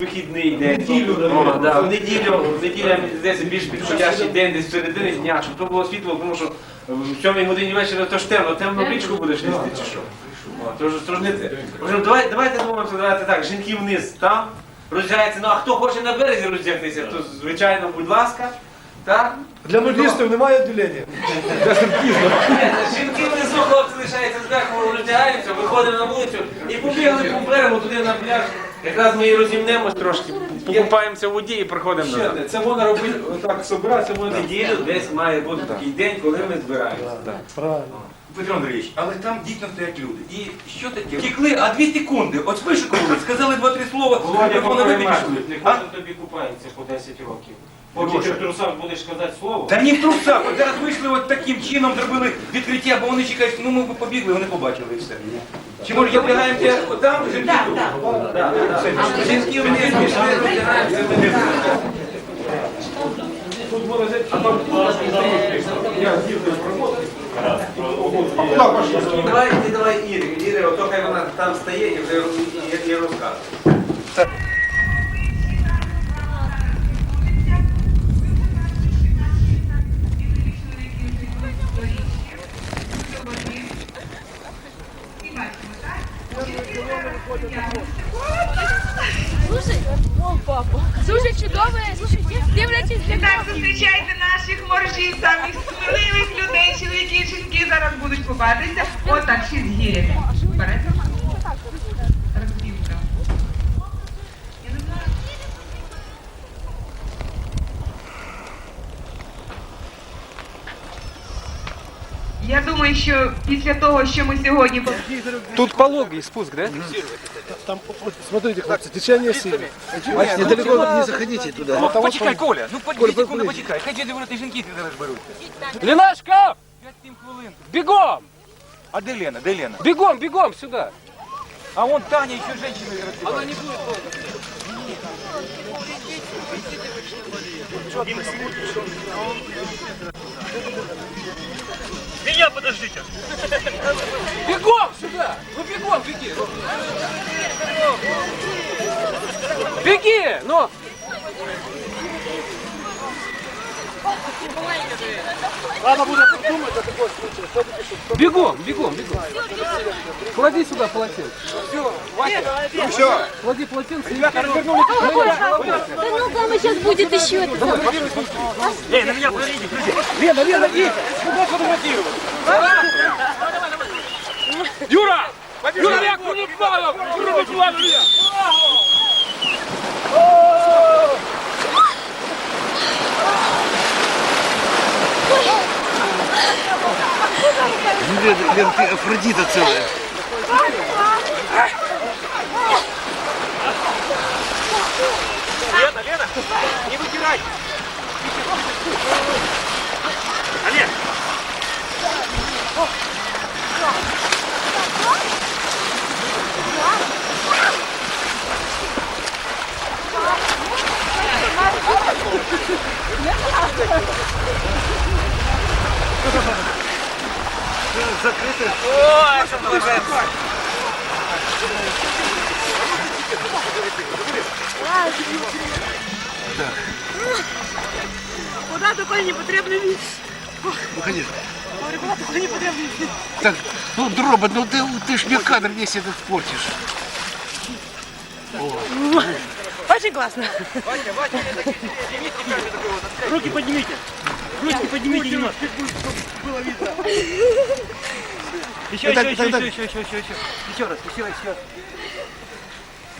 Вихідний день. О, да, в неділю, в неділю мені здається, більш підходящий день десь середини дня, щоб то було світло, тому що в 7 годині вечора то ж темно, темно річку будеш лізти чи що. О, Тож, тож не це. В давай, давайте думаємо, давайте так, жінки вниз там, роздягається, ну а хто хоче на березі роздягтися, то звичайно, будь ласка. Так? Для нудистів немає відділення. Жінки внизу, хлопці лишаються зверху, роздягаються, виходимо на вулицю і побігли по берегу туди на пляж. Якраз ми її розімнемо трошки, покупаємося в воді і приходимо Ще назад. це можна робити, отак собиратися, В можна. неділю десь має бути такий день, коли ми збираємося. Правильно. Петро Андрійович, але там дійсно стоять люди. І що таке? Тікли, а дві секунди. От вишикували, сказали два-три слова, Володя, вони вибігли. не А? тобі купається по 10 років. Поки ти в трусах будеш казати слово. Та ні в трусах, от зараз вийшли от таким чином, зробили відкриття, бо вони чекають, ну ми б побігли, вони побачили і все. Чи може я влягаємося там, жінки тут? Жінки роздягаємося, ми Тут можна взяти, а там я з дівкою промотив. Давай, ти давай Ірі, Ірі, ото хай вона там стає і вже і розказує. Чудове, дивлячись для Так, зустрічайте наших моржів, самих сміливих людей, чоловіки і жінки зараз будуть купатися. Отак, ще з гірями. Я думаю, що після того, що ми сьогодні Тут пологий спуск, да? Там, вот, смотрите, хлопцы, течение сильное. Недалеко не заходите туда. Ну, почекай, Коля, ну по дві секунди почекай, хай діти вони жінки зараз беруть. Ленашка, П'ять-сім хвилин. бегом! А де Лена, де Лена? Бегом, бегом сюда! А вон Таня, ще Жінки розбирають. Бегом сюда! Ну бегом, беги! Беги! Ну! Бегом, бегом, бегом. Клади сюда полотенце. Все, Клади полотенце. Ребята, развернули. Да ну там сейчас будет еще это. Лена, Лена, иди! Кто подмотивировал? Юра! Юра, я курю плавал! Юра, плавал я! Лен, Лен, ты Афродита целая. Лена, Лена, не вытирай! Олег! Закрити. О, що молодець. Вода такой непотребный вид. Ну, конечно. Так, ну, Дроба, ну ты, ты ж мне кадр весь этот портишь. Очень классно. Руки поднимите. Руки поднимите немножко. Еще, Это- еще, еще, это- еще, еще, еще, еще. Еще раз, еще раз, еще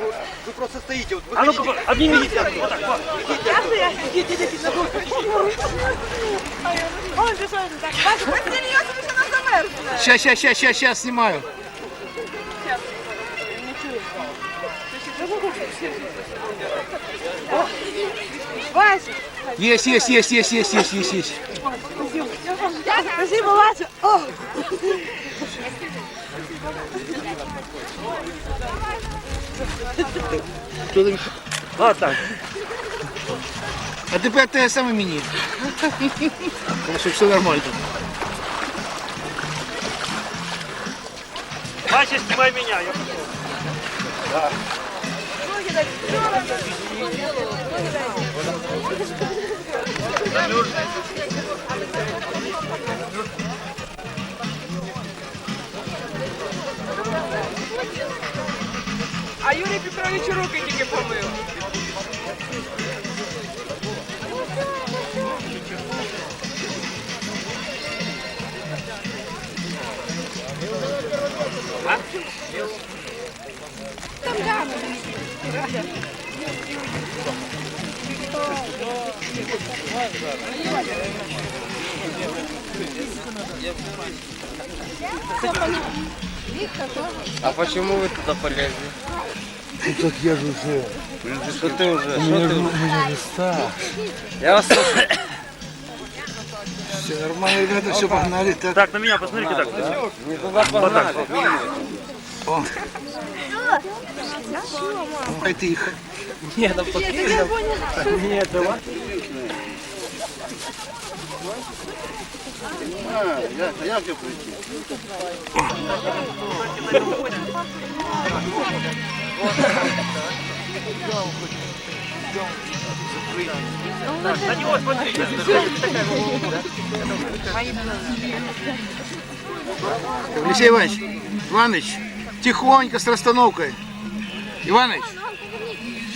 раз. Вы просто стоите, вот А ну-ка, обнимитесь. Вот так, вот. Он же что так? Вася, вы серьезно, вы что нас замерзли? Сейчас, сейчас, сейчас, сейчас, сейчас снимаю. Вася, Есть, есть, есть, есть, есть, есть, есть, есть. спасибо, Вася. О, Вот так. А тепер те саме мені. Щоб все нормально. Вася, снимай меня. я пошел. А Юрій Петрович руки тільки помив. А почему вы туда полезли? Так я же уже. Что ты уже? У меня, же- у меня же стаж. Я вас слушаю. Все нормально, ребята, все погнали. Так, Так, на меня посмотрите так. Не туда погнали. О. Ай, тихо. На него смотрите. Алексей Иванович, Иванович, тихонько с расстановкой. Иванович,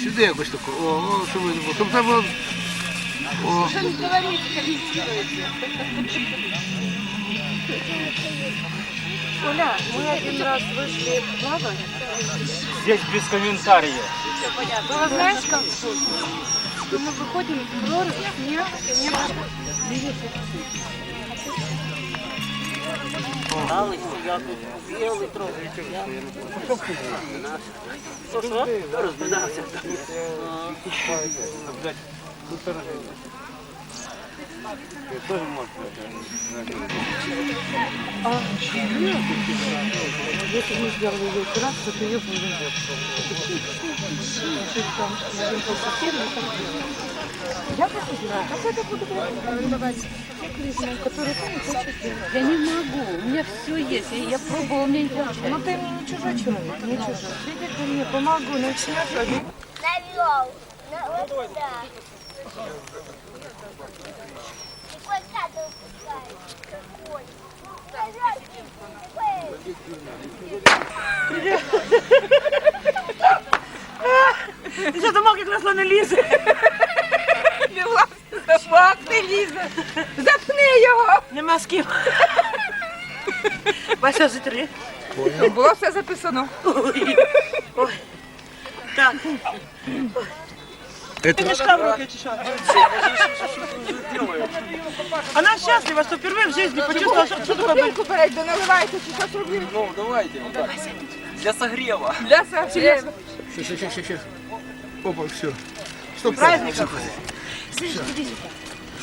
сюди якось тако. О, о, щоб, ви- щоб це було. О. Оля, мы один раз вышли плавать. Здесь без комментариев. Было знаешь как? Что мы выходим в прорубь, снег, и мне Если мы сделали ее операцию, то ее будем Я посмотрела, как это буду давать циклизм, который ты не хочешь делать. Я не могу, у меня все есть. Я, я пробовала, у меня не получается. Ну ты мне не чужой человек, не чужой. Приди ко мне, помогу, начнешь, а Навел. На, вот сюда. И квадраты выпускает. Ой. Квадраты. Ти що думав, як насло не лізе? Не власне собак не лізе. Запни його. Нема з ким. Вася, зітри. Було все записано. Так. Книжка в руки чи? Она счастлива, что впервые в жизни почувствовала, что, что такое бутылку Бутилку да наливайте, что що зробив. Ну, давайте. Для согрева. Для согрева. Сейчас, сейчас, сейчас. Опа, все. Стоп. Праздников.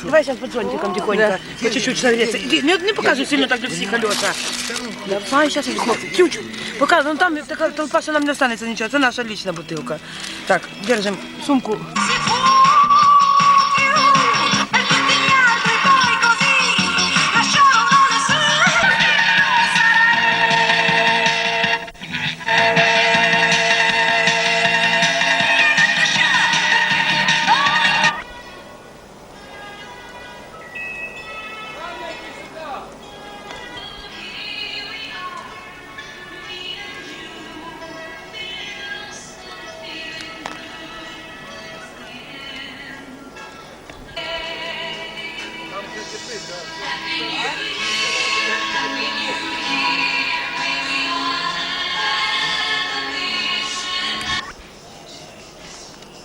Давай сейчас под зонтиком тихонько, по чуть-чуть согреться. Иди, не, не показывай сильно так для всех, Алеша. Давай, сейчас, чуть-чуть. Пока, ну там такая толпа, что нам не останется ничего. Это наша личная бутылка. Так, держим сумку.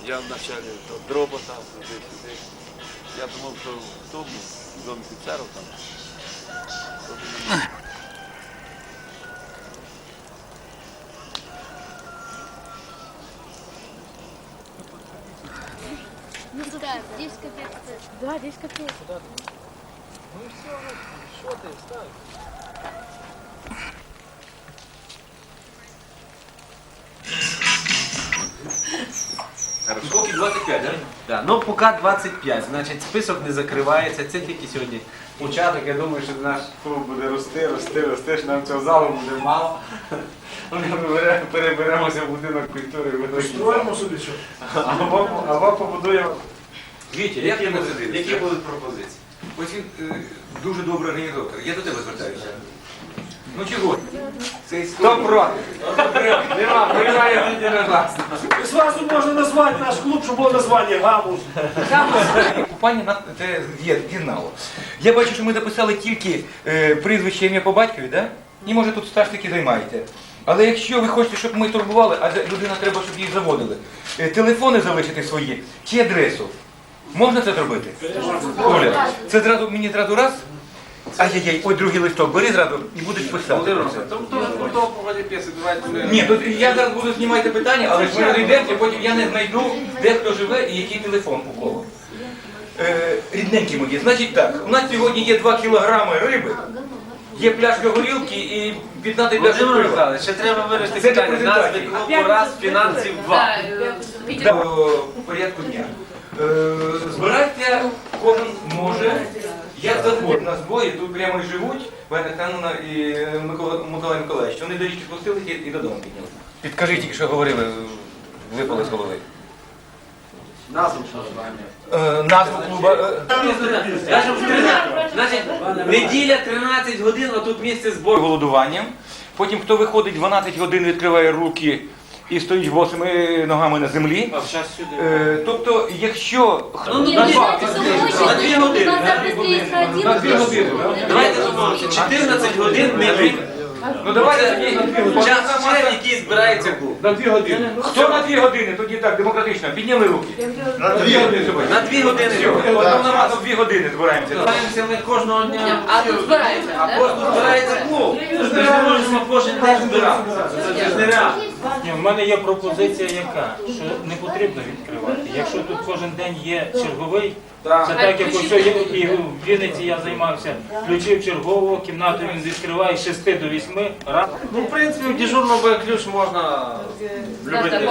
Я вначале то дроба там, туди-сюди. Я думав, що в тому, в домі офіцерів там. Да, здесь капец. Да, здесь капец. Ну все, ну что ты, Поки 25, так? Да. Ну, поки 25, значить список не закривається. Це тільки сьогодні початок. Я думаю, що наш клуб буде рости, рости, рости, що нам цього залу буде мало. Ми переберемося в будинок культури. Строїмо собі що. Або, або побудуємо. Вітя, будуть, які будуть пропозиції? Ось він е, дуже добрий організатор. Я до тебе звертаюся. Ну чого? Це Хто проти? Нема, приймає єдиногласно. Зразу можна назвати наш клуб, щоб було названня Гамус. Купання на це є дізнало. Я бачу, що ми записали тільки е, прізвище ім'я по батькові, да? І може тут стаж таки займаєте. Але якщо ви хочете, щоб ми турбували, а людина треба, щоб її заводили, е, телефони залишити свої чи адресу. Можна це зробити? Оля, це зразу мені зразу раз. Ай-яй-яй, ой, другий листок, бери зразу і будуть писати. Ні, тут я зараз буду знімати питання, але ж ми розійдемося, потім я не знайду, де хто живе і який телефон у кого. Е, рідненькі мої, значить так, у нас сьогодні є 2 кілограми риби, є пляшка горілки і 15 пляшок Володимир пива. Михайлович, ще треба вирішити Це питання. Назви презентації. клубу раз, фінансів два. Да, у порядку дня. Е, збирайте кожен може. Як. У нас двоє тут прямо і живуть, Ваня Ханна і е, Микола, Миколай Миколаївич. Вони до річки спустилися і додому підняли. Підкажіть, тільки що говорили, випали з голови. Назву Е, назву клуба. е, Скажемо, в 13. Значить, неділя 13 годин, а тут місце збору. голодуванням. Потім, хто виходить 12 годин, відкриває руки і стоїть босими ногами на землі. Е, тобто, якщо Ну, Ні, на два. знаєте, На дві години. На дві години, Давайте домовимося, 14 годин ми вийдемо. ну давайте тоді Час ще, який збирається клуб. На дві години. Хто на дві години? Тоді так, демократично. Підняли руки. На дві години сьогодні. На дві години. Одномоматно дві години збираємося. Збираємося ми кожного дня. А тут збирається, А просто збирається клуб. Ми ж не можемо кожен день збиратися. Це ж нереально. Ні, в мене є пропозиція яка, що не потрібно відкривати. Якщо тут кожен день є черговий, це так як ось я- і в Вінниці я займався, включив чергового, кімнату він відкриває з 6 до 8 раз. Ну, в принципі, в дежурному ключ можна любити.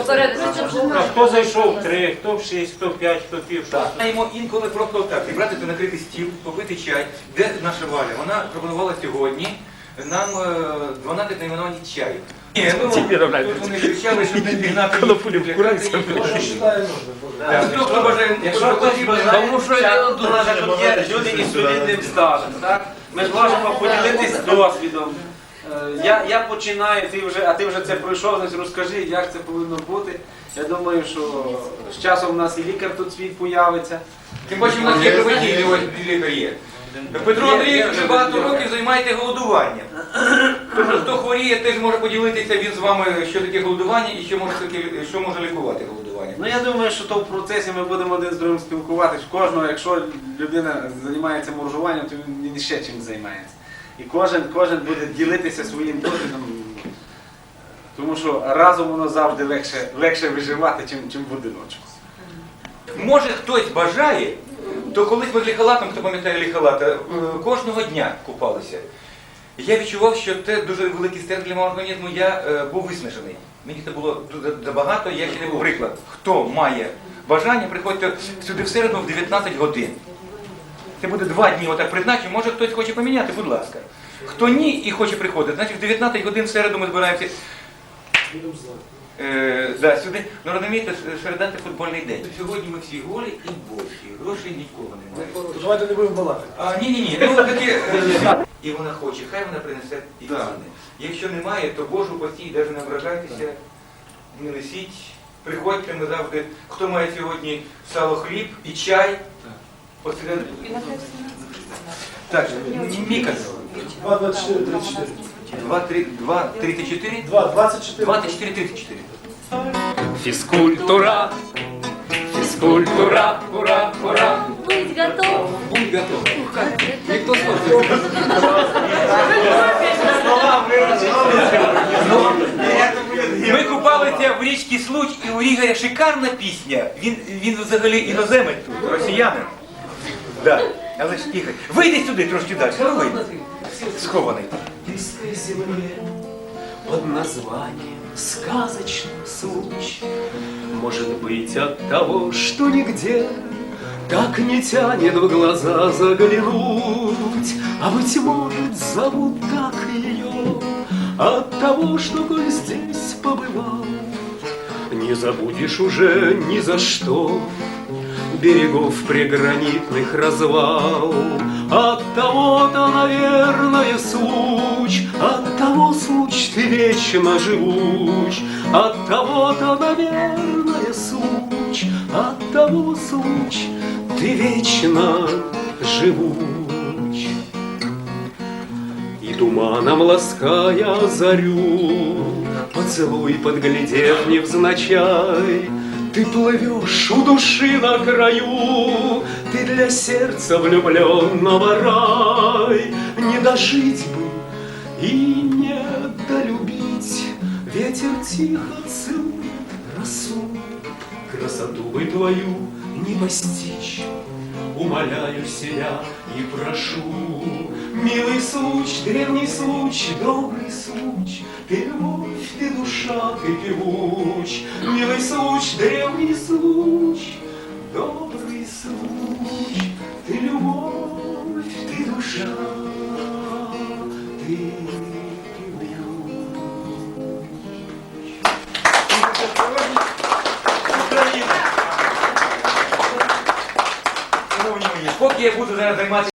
Хто зайшов в 3, хто в 6, хто в 5, хто в пів. Маємо інколи просто так, зібрати та накрити стіл, попити чай. Де наша Валя? Вона пропонувала сьогодні нам е, 12 найменувань чаю. Ні, ну, тут вони кричали, щоб не пігнати Хто хто бажає, Якщо хтось бажає, то наше тут є люди із солідним стажем, так? Ми ж можемо поділитись досвідом. Е, Я, я починаю, ти вже, а ти вже це пройшов, значить розкажи, як це повинно бути. Я думаю, що з часом у нас і лікар тут свій появиться. Тим паче в нас є приватні лікар є. Петро Андрійович вже багато років займається голодуванням. Тобто хто хворіє, теж може поділитися він з вами, що таке голодування і що може, таке, що може лікувати голодування. Ну я думаю, що то в процесі ми будемо один з другим спілкуватись. Кожного, якщо людина займається моржуванням, то він, ще чим займається. І кожен, кожен буде ділитися своїм досвідом. Тому що разом воно завжди легше, легше виживати, чим, чим в одиночку. Може хтось бажає, то колись ми ліхалатом, хто пам'ятає ліхалата, е, кожного дня купалися. Я відчував, що це дуже великий стрес для мого організму, я е, був виснажений. Мені це було забагато, я ще не був приклад. Хто має бажання, приходьте сюди в середу в 19 годин. Це буде два дні отак призначу, може хтось хоче поміняти, будь ласка. Хто ні і хоче приходити, значить в 19 годин в середу ми збираємося. Е, да, сюди, ну розумієте, середа це футбольний день. Сьогодні ми всі голі і босі, грошей нікого немає. Давайте не будемо балакати. А, ні, ні, ні, ну таке. е, І вона хоче, хай вона принесе і ціни. Якщо немає, то Божу постій, навіть не ображайтеся, не несіть. Приходьте, ми завжди, хто має сьогодні сало хліб і чай. Посеред... Так, Міка. 24, 34. 2, 3, 2, 34? 2, 24. 24, 34. Фізкультура, фізкультура, ура, ура. Будь готов. Будь готов. Ніхто слухає. Ми купалися в річці Случ, і у Ігоря шикарна пісня. Він, він взагалі іноземець тут, росіянин. Да. Але ж Ігор, вийди сюди трошки далі. Ну вийди. Схований. Под названием сказочный случай. Может быть от того, что нигде так не тянет в глаза заглянуть, А быть может зовут так ее от того, что коль здесь побывал, Не забудешь уже ни за что берегов пригранитных развал. От того-то, наверное, случ, от того случ ты вечно живуч, от того-то, наверное, случ, от того случ ты вечно живуч. И туманом лаская зарю, Поцелуй, подглядев невзначай, Ты плывешь у души на краю, Ты для сердца влюбленного рай. Не дожить бы и не долюбить, Ветер тихо целует росу, Красоту бы твою не постичь, Умоляю себя и прошу, Милый случай, древний случай, добрый случай, Ты любовь, ты душа, ты певуч, Милый случай, древний случай, добрый случай, Ты любовь, ты душа, Поки я буду зараз займатися